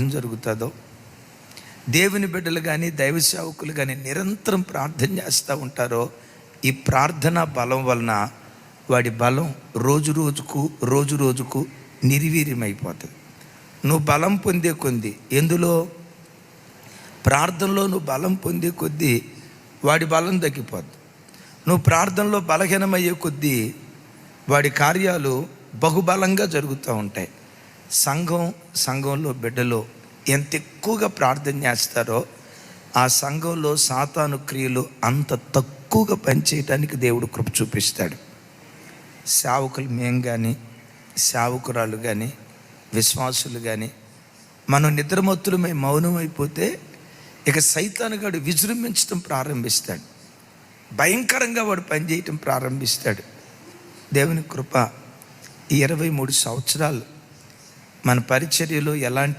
ప్రార్థన జరుగుతుందో? దేవుని బిడ్డలు కానీ దైవ సేవకులు కానీ నిరంతరం ప్రార్థన చేస్తూ ఉంటారో ఈ ప్రార్థన బలం వలన వాడి బలం రోజు రోజుకు రోజు రోజుకు నిర్వీర్యమైపోతుంది. నువ్వు బలం పొందే కొద్ది ఎందులో? ప్రార్థనలో నువ్వు బలం పొందే కొద్దీ వాడి బలం తగ్గిపోద్ది. నువ్వు ప్రార్థనలో బలహీనమయ్యే కొద్దీ వాడి కార్యాలు బహుబలంగా జరుగుతూ ఉంటాయి. సంఘం సంఘంలో బిడ్డలు ఎంత ఎక్కువగా ప్రార్థన చేస్తారో ఆ సంఘంలో సాతాను క్రియలు అంత తక్కువగా పనిచేయటానికి దేవుడు కృప చూపిస్తాడు. సేవకులు మేం కానీ సేవకురాలు కానీ విశ్వాసులు కానీ మనం నిద్రమత్తులమై మౌనమైపోతే ఇక సైతానుగాడు విజృంభించడం ప్రారంభిస్తాడు. భయంకరంగా వాడు పనిచేయటం ప్రారంభిస్తాడు. దేవుని కృప ఈ ఇరవై మూడు సంవత్సరాలు మన పరిచర్యలో ఎలాంటి